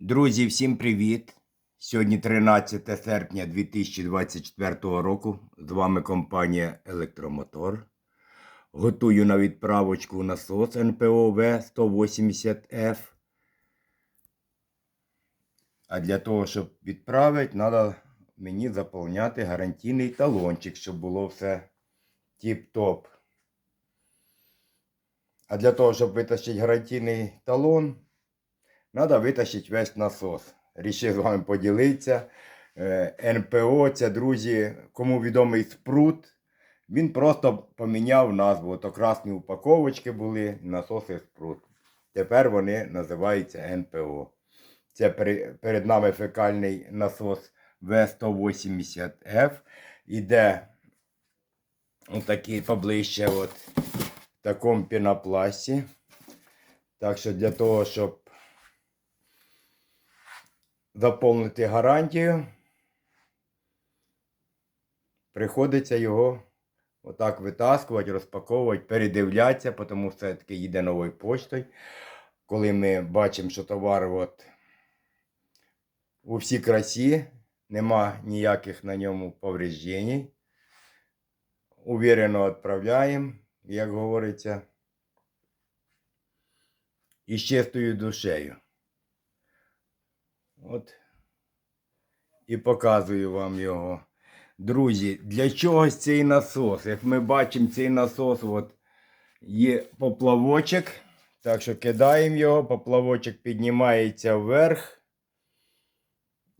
Друзі, всім привіт! Сьогодні 13 серпня 2024 року. З вами компанія Електромотор. Готую на відправочку насос НПО В180F. А для того, щоб відправити, треба мені заповняти гарантійний талончик, щоб було все тіп-топ. А для того, щоб витащити гарантійний талон, Надо витащити весь насос. Рішив з вами поділитися. Е, НПО, це, друзі, кому відомий спрут. Він просто поміняв назву. Ото красні упаковочки були, насоси спрут. Тепер вони називаються НПО. Це перед нами фекальний насос В180F. Іде отакий поближче от, в такому пінопласті. Так що для того, щоб заповнити гарантію, приходиться його отак витаскувати, розпаковувати, передивлятися, тому все-таки їде новою поштою. Коли ми бачимо, що товар от у всій красі, нема ніяких на ньому повреждень. Увірено відправляємо, як говориться, і з чистою душею. От. І показую вам його. Друзі, для чогось цей насос? Як ми бачимо, цей насос от, є поплавочок. Так що кидаємо його, поплавочок піднімається вверх.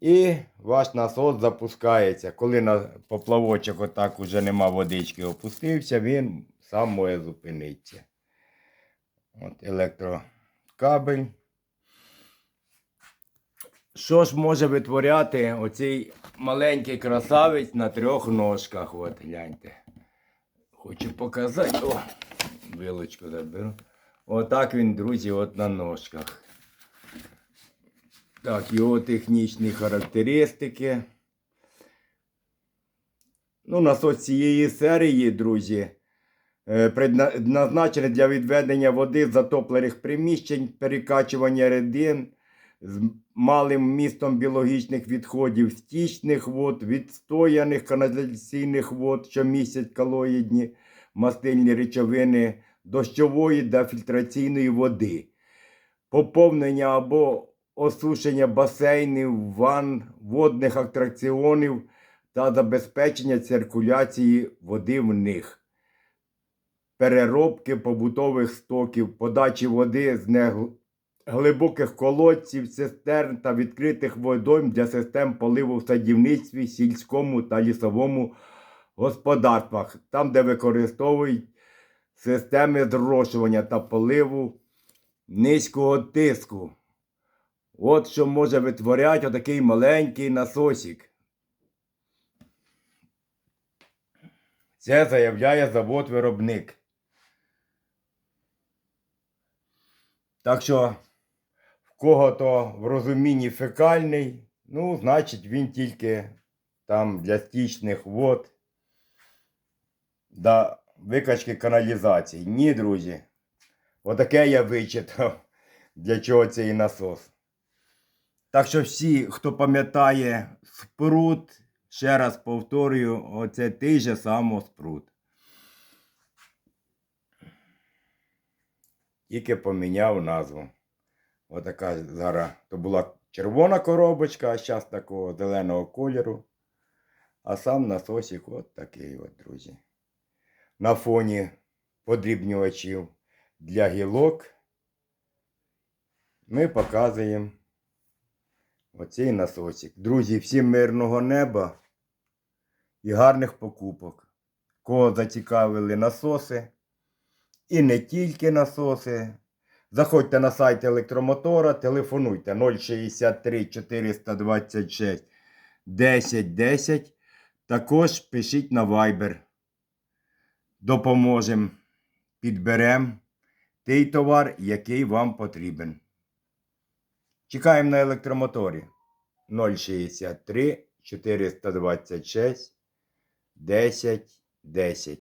І ваш насос запускається. Коли на поплавочок отак уже нема водички, опустився, він сам може зупинитися. От електрокабель. Що ж може витворяти оцей маленький красавець на трьох ножках? От гляньте. Хочу показати. О, вилочку заберу. Отак він, друзі, от на ножках. Так, його технічні характеристики. Ну, насос цієї серії, друзі, е, предназначений для відведення води з затоплених приміщень, перекачування рідин з малим містом біологічних відходів, стічних вод, відстояних каналізаційних вод, що містять калоїдні мастильні речовини, дощової та фільтраційної води, поповнення або осушення басейнів, ванн, водних атракціонів та забезпечення циркуляції води в них. Переробки побутових стоків, подачі води з глибоких колодців, цистерн та відкритих водойм для систем поливу в садівництві, сільському та лісовому господарствах, там, де використовують системи зрошування та поливу низького тиску. От що може витворяти отакий маленький насосик. Це заявляє завод-виробник. Так що в кого то в розумінні фекальний, ну, значить, він тільки там для стічних вод, для викачки каналізації. Ні, друзі. Отаке я вичитав, для чого цей насос. Так що всі, хто пам'ятає спрут, ще раз повторюю, оце той же само спрут. Тільки поміняв назву. Отака зараз то була червона коробочка, а зараз такого зеленого кольору. А сам насосик от такий от, друзі. На фоні подрібнювачів для гілок ми показуємо оцей насосик. Друзі, всім мирного неба і гарних покупок. Кого зацікавили насоси. І не тільки насоси. Заходьте на сайт електромотора, телефонуйте 063 426 10 10. Також пишіть на Viber. Допоможемо, підберемо той товар, який вам потрібен. Чекаємо на електромоторі 063 426 10 10.